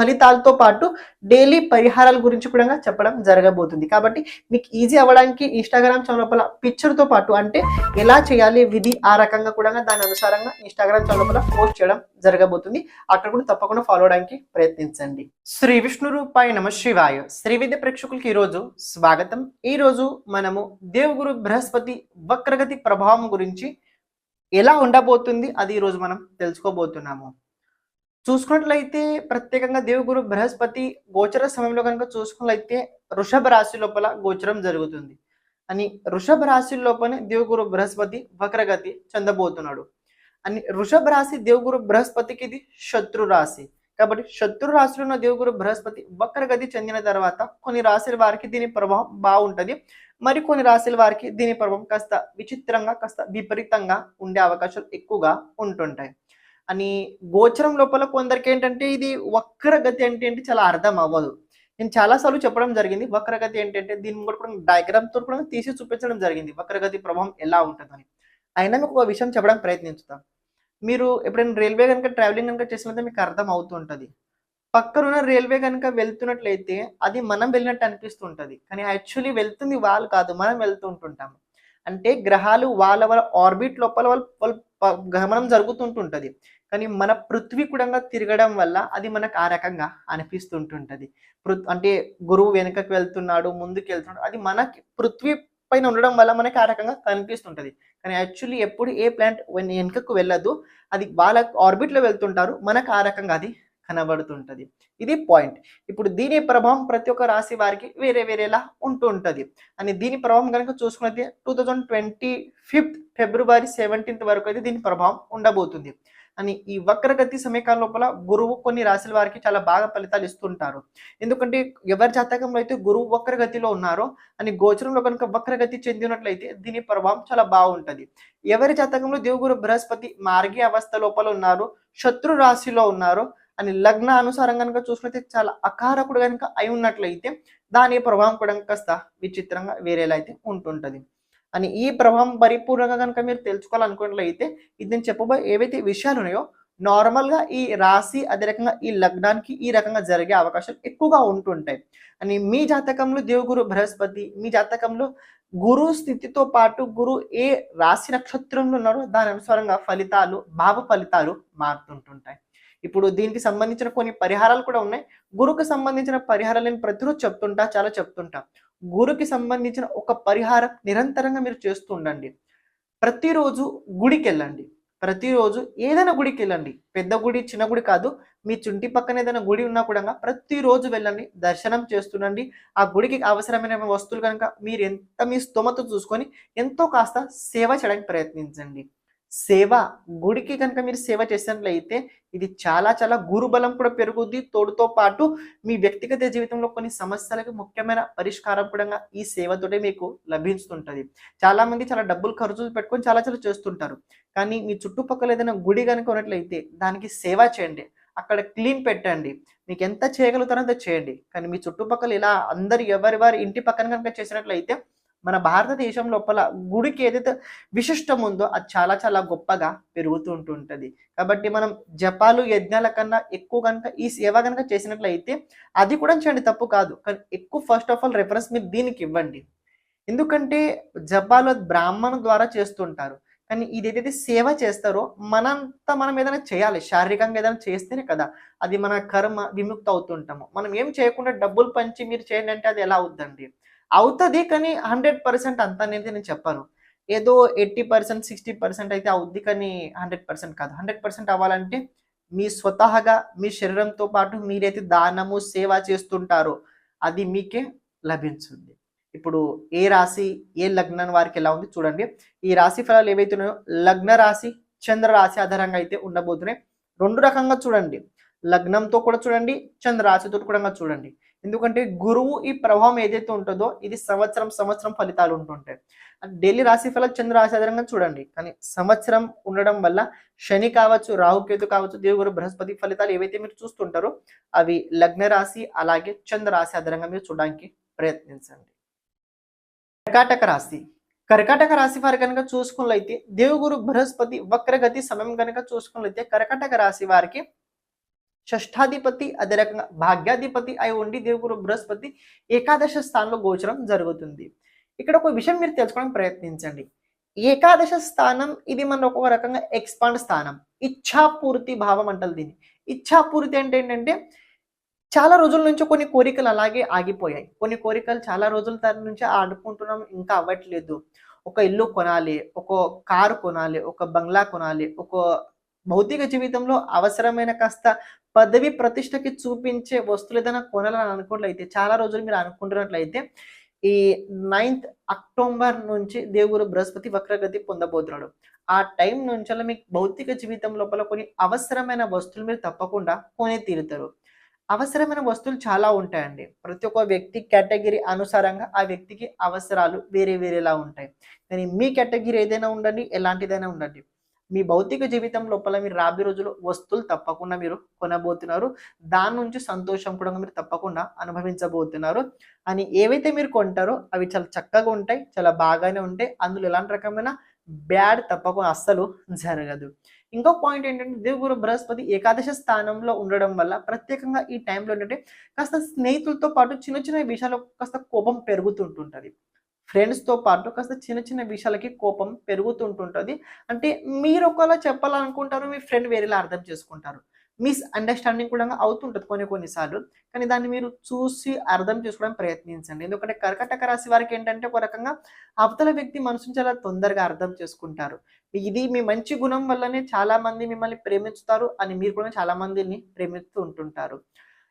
ఫలితాలతో పాటు డైలీ పరిహారాల గురించి కూడా చెప్పడం జరగబోతుంది. కాబట్టి మీకు ఈజీ అవ్వడానికి ఇన్స్టాగ్రామ్ ఛానల్ లోపల తో పాటు అంటే ఎలా చేయాలి విధి ఆ రకంగా కూడా దాని అనుసారంగా ఇన్స్టాగ్రామ్ ఛానల్ లోపల పోస్ట్ చేయడం జరగబోతుంది. అక్కడ కూడా తప్పకుండా ఫాలో అవడానికి ప్రయత్నించండి. శ్రీ విష్ణు రూపాయ నమ శివాయ. శ్రీ విద్య ప్రేక్షకులకి ఈ రోజు స్వాగతం. ఈ రోజు మనము దేవుగురు బృహస్పతి వక్రగతి ప్రభావం గురించి ఎలా ఉండబోతుంది అది ఈరోజు మనం తెలుసుకోబోతున్నాము. చూసుకున్నట్లయితే ప్రత్యేకంగా దేవుగురు బృహస్పతి గోచర సమయంలో కనుక చూసుకున్నట్లయితే వృషభ రాశి లోపల గోచరం జరుగుతుంది. అని వృషభ రాశి లోపలనే దేవుగురు బృహస్పతి వక్రగతి చెందబోతున్నాడు. అని వృషభ రాశి దేవుగురు బృహస్పతికి ఇది శత్రు రాశి. కాబట్టి శత్రు రాశిలో ఉన్న దేవుగురు బృహస్పతి వక్రగతి చెందిన తర్వాత కొన్ని రాశుల వారికి దీని ప్రభావం బాగుంటుంది. మరి కొన్ని రాశుల వారికి దీని ప్రభావం కాస్త విచిత్రంగా కాస్త విపరీతంగా ఉండే అవకాశాలు ఎక్కువగా ఉంటుంటాయి. అని గోచరం లోపల కొందరికి ఏంటంటే ఇది వక్రగతి అంటే ఏంటి చాలా అర్థం అవ్వదు. నేను చాలాసార్లు చెప్పడం జరిగింది వక్రగతి ఏంటంటే దీన్ని కూడా కూడా డయాగ్రామ్ కూడా తీసి చూపించడం జరిగింది వక్రగతి ప్రభావం ఎలా ఉంటుందని. అయినా మీకు ఒక విషయం చెప్పడానికి ప్రయత్నించుతాం. మీరు ఎప్పుడైనా రైల్వే కనుక ట్రావెలింగ్ కనుక చేసినట్లయితే మీకు అర్థం అవుతుంటది పక్కనున్న రైల్వే కనుక వెళ్తున్నట్లయితే అది మనం వెళ్ళినట్టు అనిపిస్తుంటుంది. కానీ యాక్చువల్లీ వెళ్తుంది వాళ్ళు కాదు మనం వెళ్తుంటుంటాము అంటే గ్రహాలు వాళ్ళ వాళ్ళ ఆర్బిట్ లోపల వాళ్ళ వాళ్ళ గమనం జరుగుతుంటుంటుంది. కానీ మన పృథ్వీ కూడా తిరగడం వల్ల అది మనకు ఆ రకంగా అనిపిస్తుంటుంటది. అంటే గురువు వెనుకకు వెళ్తున్నాడు ముందుకు వెళ్తున్నాడు అది మనకి పృథ్వీ పైన ఉండడం వల్ల మనకి ఆ రకంగా కనిపిస్తుంటది. కానీ యాక్చువల్లీ ఎప్పుడు ఏ ప్లాంట్ వెనుకకు వెళ్ళదు అది వాళ్ళ ఆర్బిట్లో వెళ్తుంటారు మనకు ఆ రకంగా అది కనబడుతుంటది. ఇది పాయింట్. ఇప్పుడు దీని ప్రభావం ప్రతి ఒక్క రాశి వారికి వేరే వేరేలా ఉంటూ అని దీని ప్రభావం కనుక చూసుకున్నది two thousand twenty fifth February seventeenth వరకు అయితే దీని ప్రభావం ఉండబోతుంది. అని ఈ వక్రగతి సమయకాల లోపల గురువు కొన్ని రాశుల వారికి చాలా బాగా ఫలితాలు ఇస్తుంటారు. ఎందుకంటే ఎవరి జాతకంలో అయితే గురువు వక్రగతిలో ఉన్నారో అని గోచరంలో కనుక వక్రగతి చెందినట్లయితే దీని ప్రభావం చాలా బాగుంటది. ఎవరి జాతకంలో దేవుగురు బృహస్పతి మార్గి అవస్థ లోపల ఉన్నారు శత్రు రాశిలో ఉన్నారు అని లగ్న అనుసారం కనుక చూసినట్లయితే చాలా అకారకుడు కనుక అయి ఉన్నట్లయితే దాని ప్రభావం కూడా కాస్త విచిత్రంగా వేరేలా అయితే ఉంటుంటది. అని ఈ ప్రభావం పరిపూర్ణంగా కనుక మీరు తెలుసుకోవాలనుకున్నట్లయితే ఇది నేను చెప్పబోయే ఏవైతే విషయాలు ఉన్నాయో నార్మల్గా ఈ రాశి అదే రకంగా ఈ లగ్నానికి ఈ రకంగా జరిగే అవకాశాలు ఎక్కువగా ఉంటుంటాయి. అని మీ జాతకంలో దేవుగురు బృహస్పతి మీ జాతకంలో గురు స్థితితో పాటు గురు ఏ రాశి నక్షత్రంలో ఉన్నారో దాని అనుసారంగా ఫలితాలు భావ ఫలితాలు మారుతుంటుంటాయి. ఇప్పుడు దీనికి సంబంధించిన కొన్ని పరిహారాలు కూడా ఉన్నాయి. గురుకు సంబంధించిన పరిహారాలు నేను ప్రతిరోజు చెప్తుంటా చాలా చెప్తుంటా. గురుకి సంబంధించిన ఒక పరిహారం నిరంతరంగా మీరు చేస్తూ ఉండండి. ప్రతిరోజు గుడికి వెళ్ళండి ప్రతిరోజు ఏదైనా గుడికి వెళ్ళండి పెద్ద గుడి చిన్న గుడి కాదు. మీ చుంటి పక్కన ఏదైనా గుడి ఉన్నా కూడా ప్రతిరోజు వెళ్ళండి. దర్శనం చేస్తుండండి. ఆ గుడికి అవసరమైన వస్తువులు కనుక మీరు ఎంత మీ స్తోమత చూసుకొని ఎంతో కాస్త సేవ చేయడానికి ప్రయత్నించండి. సేవ గుడికి కనుక మీరు సేవ చేసినట్లయితే ఇది చాలా చాలా గురుబలం కూడా పెరుగుద్ది. తోడుతో పాటు మీ వ్యక్తిగత జీవితంలో కొన్ని సమస్యలకు ముఖ్యమైన పరిష్కారం కూడా ఈ సేవతోటే మీకు లభిస్తుంటుంది. చాలా మంది చాలా డబ్బులు ఖర్చు పెట్టుకొని చాలా చాలా చేస్తుంటారు. కానీ మీ చుట్టుపక్కల ఏదైనా గుడి కనుక ఉన్నట్లయితే దానికి సేవ చేయండి. అక్కడ క్లీన్ పెట్టండి. మీకు ఎంత చేయగలుగుతారో అంత చేయండి. కానీ మీ చుట్టుపక్కల ఇలా అందరు ఎవరి వారి ఇంటి పక్కన కనుక చేసినట్లయితే మన భారతదేశం లోపల గుడికి ఏదైతే విశిష్టం ఉందో అది చాలా చాలా గొప్పగా పెరుగుతూ ఉంటుంటుంది. కాబట్టి మనం జపాలు యజ్ఞాల కన్నా ఎక్కువ కనుక ఈ సేవ కనుక చేసినట్లయితే అది కూడా చేయండి తప్పు కాదు. కానీ ఎక్కువ ఫస్ట్ ఆఫ్ ఆల్ రెఫరెన్స్ మీరు దీనికి ఇవ్వండి. ఎందుకంటే జపాలు బ్రాహ్మణ ద్వారా చేస్తుంటారు. కానీ ఇది ఏదైతే సేవ చేస్తారో మనంతా మనం ఏదైనా చేయాలి. శారీరకంగా ఏదైనా చేస్తేనే కదా అది మన కర్మ విముక్త అవుతుంటాము మనం ఏం చేయకుండా డబ్బులు పంచి మీరు చేయండి అంటే అది ఎలా అవుద్దండి? అవుతుంది కానీ హండ్రెడ్ పర్సెంట్ అంత అనేది నేను చెప్పాను. ఏదో ఎయిటీ పర్సెంట్ సిక్స్టీ పర్సెంట్ అయితే అవుద్ది కానీ హండ్రెడ్ పర్సెంట్ కాదు. హండ్రెడ్ పర్సెంట్ అవ్వాలంటే మీ స్వతహాగా మీ శరీరంతో పాటు మీరైతే దానము సేవ చేస్తుంటారో అది మీకే లభించింది. ఇప్పుడు ఏ రాశి ఏ లగ్నం వారికి ఎలా ఉంది చూడండి. ఈ రాశి ఫలాలు ఏవైతే ఉన్నాయో లగ్న రాశి చంద్ర రాశి ఆధారంగా అయితే ఉండబోతున్నాయి. రెండు రకంగా చూడండి. లగ్నంతో కూడా చూడండి చంద్ర రాశితో కూడా చూడండి. ఎందుకంటే గురువు ఈ ప్రభావం ఏదైతే ఉంటుందో ఇది సంవత్సరం సంవత్సరం ఫలితాలు ఉంటుంటాయి. డైలీ రాశి ఫలాలు చంద్ర రాశి ఆధారంగా చూడండి. కానీ సంవత్సరం ఉండడం వల్ల శని కావచ్చు రాహుకేతు కావచ్చు దేవుగురు బృహస్పతి ఫలితాలు ఏవైతే మీరు చూస్తుంటారో అవి లగ్న రాశి అలాగే చంద్ర రాశి ఆధారంగా మీరు చూడడానికి ప్రయత్నించండి. కర్కాటక రాశి. కర్కాటక రాశి వారు కనుక చూసుకున్నట్లయితే దేవుగురు బృహస్పతి వక్రగతి సమయం కనుక చూసుకున్నట్లయితే కర్కాటక రాశి వారికి షష్ఠాధిపతి అదే రకంగా భాగ్యాధిపతి అయి ఉండి దేవుగురు బృహస్పతి ఏకాదశ స్థానంలో గోచరం జరుగుతుంది. ఇక్కడ ఒక విషయం మీరు తెలుసుకోవడానికి ప్రయత్నించండి. ఏకాదశ స్థానం ఇది మన ఒక రకంగా ఎక్స్పాండ్ స్థానం. ఇచ్ఛాపూర్తి భావం అంటారు దీన్ని. ఇచ్ఛాపూర్తి అంటే ఏంటంటే చాలా రోజుల నుంచి కొన్ని కోరికలు అలాగే ఆగిపోయాయి. కొన్ని కోరికలు చాలా రోజుల తర నుంచి ఆడుకుంటున్నాం ఇంకా అవ్వట్లేదు. ఒక ఇల్లు కొనాలి ఒక కారు కొనాలి ఒక బంగ్లా కొనాలి ఒక భౌతిక జీవితంలో అవసరమైన కాస్త పదవి ప్రతిష్టకి చూపించే వస్తువులు ఏదైనా కొనాలని అనుకున్నట్లయితే చాలా రోజులు మీరు అనుకుంటున్నట్లయితే ఈ నైన్త్ అక్టోబర్ నుంచి దేవుడు బృహస్పతి వక్రగతి పొందబోతున్నాడు. ఆ టైం నుంచి మీకు భౌతిక జీవితం లోపల కొన్ని అవసరమైన వస్తువులు మీరు తప్పకుండా కొని తీరుతారు. అవసరమైన వస్తువులు చాలా ఉంటాయండి. ప్రతి ఒక్క వ్యక్తి కేటగిరీ అనుసారంగా ఆ వ్యక్తికి అవసరాలు వేరే వేరేలా ఉంటాయి. కానీ మీ కేటగిరీ ఏదైనా ఉండండి ఎలాంటిదైనా ఉండండి. మీ భౌతిక జీవితం లోపల మీరు రాబోయే రోజులు వస్తువులు తప్పకుండా మీరు కొనబోతున్నారు. దాని నుంచి సంతోషం కూడా మీరు తప్పకుండా అనుభవించబోతున్నారు. అని ఏవైతే మీరు కొంటారో అవి చాలా చక్కగా ఉంటాయి చాలా బాగానే ఉంటాయి. అందులో ఎలాంటి రకమైన బ్యాడ్ తప్పకుండా అస్సలు జరగదు. ఇంకో పాయింట్ ఏంటంటే దేవుడు బృహస్పతి ఏకాదశ స్థానంలో ఉండడం వల్ల ప్రత్యేకంగా ఈ టైంలో ఏంటంటే కాస్త స్నేహితులతో పాటు చిన్న చిన్న విషయాలు కాస్త కోపం పెరుగుతుంటుంటుంది. ఫ్రెండ్స్తో పాటు కాస్త చిన్న చిన్న విషయాలకి కోపం పెరుగుతుంటుంటుంది. అంటే మీరు ఒకవేళ చెప్పాలనుకుంటారు మీ ఫ్రెండ్ వేరేలా అర్థం చేసుకుంటారు. మిస్ అండర్స్టాండింగ్ కూడా అవుతుంటుంది కొన్ని కొన్నిసార్లు కానీ దాన్ని మీరు చూసి అర్థం చేసుకోవడం ప్రయత్నించండి. ఎందుకంటే కర్కటక రాశి వారికి ఏంటంటే ఒక రకంగా అవతల వ్యక్తి మనసుని చాలా తొందరగా అర్థం చేసుకుంటారు. ఇది మీ మంచి గుణం వల్లనే చాలా మంది మిమ్మల్ని ప్రేమించుతారు అని మీరు కూడా చాలా మందిని ప్రేమిస్తూ ఉంటుంటారు.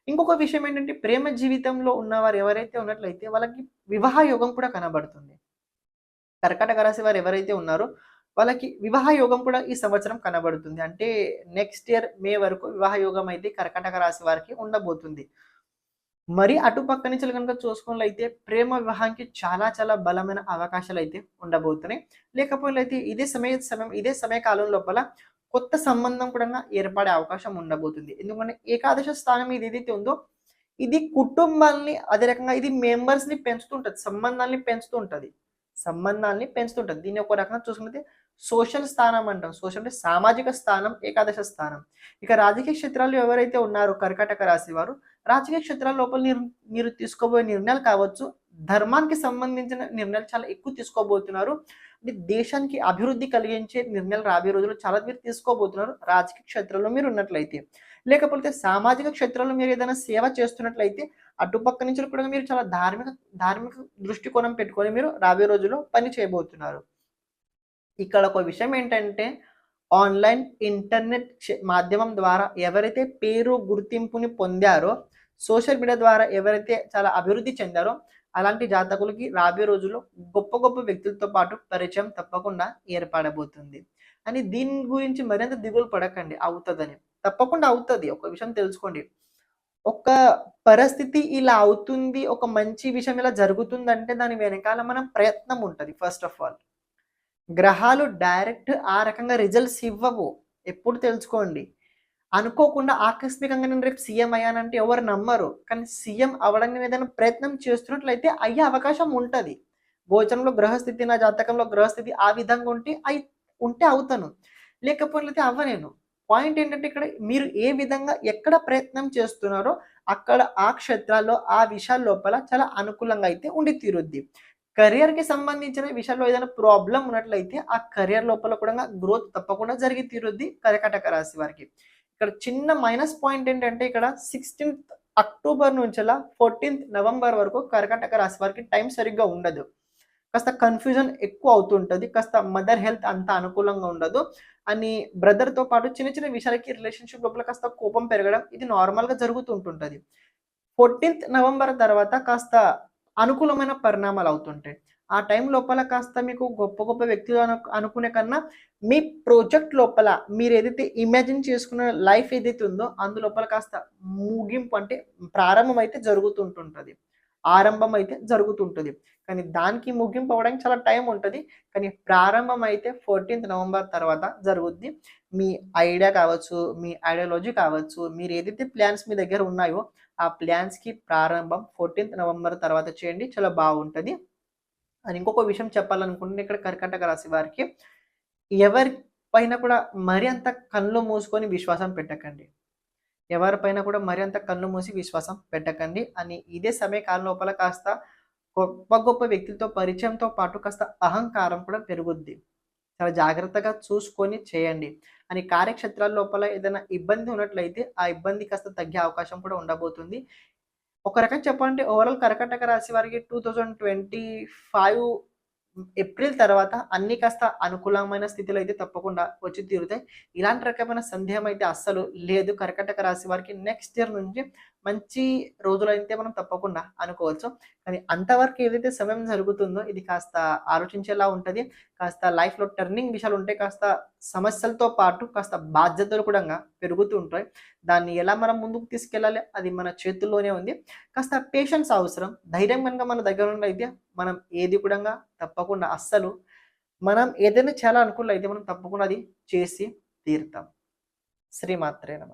ఇంకొక విషయం ఏంటంటే ప్రేమ జీవితంలో ఉన్నవారు ఎవరైతే ఉన్నట్లయితే వాళ్ళకి వివాహ యోగం కూడా కనబడుతుంది. కర్కాటక రాశి వారు ఎవరైతే ఉన్నారో వాళ్ళకి వివాహ యోగం కూడా ఈ సంవత్సరం కనబడుతుంది. అంటే నెక్స్ట్ ఇయర్ మే వరకు వివాహ యోగం అయితే కర్కాటక రాశి వారికి ఉండబోతుంది. మరి అటు పక్క నుంచి కనుక చూసుకున్నట్లయితే ప్రేమ వివాహానికి చాలా చాలా బలమైన అవకాశాలు అయితే ఉండబోతున్నాయి. లేకపోతే అయితే ఇదే సమయ సమయం ఇదే సమయ కాలం లోపల కొత్త సంబంధం కూడా ఏర్పడే అవకాశం ఉండబోతుంది. ఎందుకంటే ఏకాదశ స్థానం ఇది ఏదైతే ఉందో ఇది కుటుంబాన్ని అదే రకంగా ఇది మెంబర్స్ని పెంచుతుంటది సంబంధాల్ని పెంచుతుంటది. సంబంధాల్ని పెంచుతుంటది. దీన్ని ఒక రకంగా చూసుకుంటే సోషల్ స్థానం అంటాం. సోషల్ అంటే సామాజిక స్థానం ఏకాదశ స్థానం. ఇక రాజకీయ క్షేత్రాల్లో ఎవరైతే ఉన్నారో కర్కాటక రాశి వారు రాజకీయ క్షేత్రాల లోపల మీరు మీరు తీసుకోబోయే నిర్ణయాలు కావచ్చు. ధర్మానికి సంబంధించిన నిర్ణయాలు చాలా ఎక్కువ తీసుకోబోతున్నారు. అంటే దేశానికి అభివృద్ధి కలిగించే నిర్ణయాలు రాబోయే రోజుల్లో చాలా మీరు తీసుకోబోతున్నారు. రాజకీయ క్షేత్రంలో మీరు ఉన్నట్లయితే. లేకపోతే సామాజిక క్షేత్రంలో మీరు ఏదైనా సేవ చేస్తున్నట్లయితే అటుపక్క నుంచి కూడా మీరు చాలా ధార్మిక ధార్మిక దృష్టికోణం పెట్టుకొని మీరు రాబోయే రోజుల్లో పని చేయబోతున్నారు. ఇక్కడ ఒక విషయం ఏంటంటే ఆన్లైన్ ఇంటర్నెట్ మాధ్యమం ద్వారా ఎవరైతే పేరు గుర్తింపుని పొందారో సోషల్ మీడియా ద్వారా ఎవరైతే చాలా అభివృద్ధి చెందారో అలాంటి జాతకులకి రాబోయే రోజుల్లో గొప్ప గొప్ప వ్యక్తులతో పాటు పరిచయం తప్పకుండా ఏర్పడబోతుంది. అని దీని గురించి మరింత దిగులు పడకండి అవుతుందని. తప్పకుండా అవుతుంది ఒక విషయం తెలుసుకోండి. ఒక పరిస్థితి ఇలా అవుతుంది ఒక మంచి విషయం ఇలా జరుగుతుందంటే దాని వెనకాల మనం ప్రయత్నం ఉంటుంది ఫస్ట్ ఆఫ్ ఆల్ గ్రహాలు డైరెక్ట్ ఆ రకంగా రిజల్ట్స్ ఇవ్వవు ఎప్పుడు తెలుసుకోండి. అనుకోకుండా ఆకస్మికంగా నేను రేపు సీఎం అయ్యానంటే ఎవరు నమ్మరు. కానీ సీఎం అవ్వడానికి ఏదైనా ప్రయత్నం చేస్తున్నట్లయితే అయ్యే అవకాశం ఉంటుంది. గోచరంలో గ్రహస్థితి నా జాతకంలో గ్రహస్థితి ఆ విధంగా ఉంటే అయి ఉంటే అవుతాను. లేకపోతే అవ్వనేను పాయింట్ ఏంటంటే ఇక్కడ మీరు ఏ విధంగా ఎక్కడ ప్రయత్నం చేస్తున్నారో అక్కడ ఆ క్షేత్రాల్లో ఆ విషయాల లోపల చాలా అనుకూలంగా అయితే ఉండి తీరుద్ది. కెరియర్కి సంబంధించిన విషయాల్లో ఏదైనా ప్రాబ్లం ఉన్నట్లయితే ఆ కెరియర్ లోపల కూడా గ్రోత్ తప్పకుండా జరిగి తీరుద్ది. కర్కాటక రాశి వారికి. ఇక్కడ చిన్న మైనస్ పాయింట్ ఏంటంటే ఇక్కడ సిక్స్టీన్త్ అక్టోబర్ నుంచి ఫోర్టీన్త్ నవంబర్ వరకు కర్కాటక రాశి వారికి టైం సరిగ్గా ఉండదు. కాస్త కన్ఫ్యూజన్ ఎక్కువ అవుతుంటుంది కాస్త మదర్ హెల్త్ అంత అనుకూలంగా ఉండదు అని బ్రదర్తో తో పాటు చిన్న చిన్న విషయాలకి రిలేషన్షిప్ లోపల కాస్త కోపం పెరగడం ఇది నార్మల్గా గా జరుగుతుంటుంటుంది. ఫోర్టీన్త్ నవంబర్ తర్వాత కాస్త అనుకూలమైన పరిణామాలు అవుతుంటాయి. ఆ టైం లోపల కాస్త మీకు గొప్ప గొప్ప వ్యక్తులు అను అనుకునే కన్నా మీ ప్రాజెక్ట్ లోపల మీరు ఏదైతే ఇమాజిన్ చేసుకున్న లైఫ్ ఏదైతే ఉందో అందులోపల కాస్త ముగింపు అంటే ప్రారంభం అయితే జరుగుతుంటుంటుంది. ఆరంభం అయితే జరుగుతుంటుంది. కానీ దానికి ముగింపు అవ్వడానికి చాలా టైం ఉంటుంది. కానీ ప్రారంభం అయితే ఫోర్టీన్త్ నవంబర్ తర్వాత జరుగుద్ది. మీ ఐడియా కావచ్చు మీ ఐడియాలజీ కావచ్చు మీరు ఏదైతే ప్లాన్స్ మీ దగ్గర ఉన్నాయో ఆ ప్లాన్స్కి ప్రారంభం ఫోర్టీన్త్ నవంబర్ తర్వాత చేయండి. చాలా బాగుంటుంది. అని ఇంకొక విషయం చెప్పాలనుకుంటే ఇక్కడ కర్కాటక రాశి వారికి. ఎవరి పైన కూడా మరి అంత కళ్ళు మూసుకొని విశ్వాసం పెట్టకండి. ఎవరిపైన కూడా మరి అంత కళ్ళు మూసి విశ్వాసం పెట్టకండి. అని ఇదే సమయకాలం లోపల కాస్త గొప్ప గొప్ప వ్యక్తులతో పరిచయంతో పాటు కాస్త అహంకారం కూడా పెరుగుద్ది. చాలా జాగ్రత్తగా చూసుకొని చేయండి. అని కార్యక్షేత్రాల లోపల ఏదైనా ఇబ్బంది ఉన్నట్లయితే ఆ ఇబ్బంది కాస్త తగ్గే అవకాశం కూడా ఉండబోతుంది. ఒక రకం చెప్పాలంటే ఓవరాల్ కర్కటక రాశి వారికి two thousand twenty five April తర్వాత అన్ని కాస్త అనుకూలమైన స్థితిలో అయితే తప్పకుండా వచ్చి తీరుతాయి. ఇలాంటి రకమైన సందేహం అయితే అస్సలు లేదు. కర్కటక రాశి వారికి నెక్స్ట్ ఇయర్ నుంచి మంచి రోజులు అయితే మనం తప్పకుండా అనుకోవచ్చు. కానీ అంతవరకు ఏదైతే సమయం జరుగుతుందో ఇది కాస్త ఆలోచించేలా ఉంటుంది. కాస్త లైఫ్లో టర్నింగ్ విషయాలు ఉంటే కాస్త సమస్యలతో పాటు కాస్త బాధ్యతలు కూడా పెరుగుతూ ఉంటాయి. దాన్ని ఎలా మనం ముందుకు తీసుకెళ్ళాలి అది మన చేతుల్లోనే ఉంది. కాస్త పేషెన్స్ అవసరం. ధైర్యం కనుక మన దగ్గర ఉన్నైతే మనం ఏది కూడా తప్పకుండా అస్సలు మనం ఏదైనా చాలా అయితే మనం తప్పకుండా అది చేసి తీరుతాం. శ్రీమాత్రే నమ.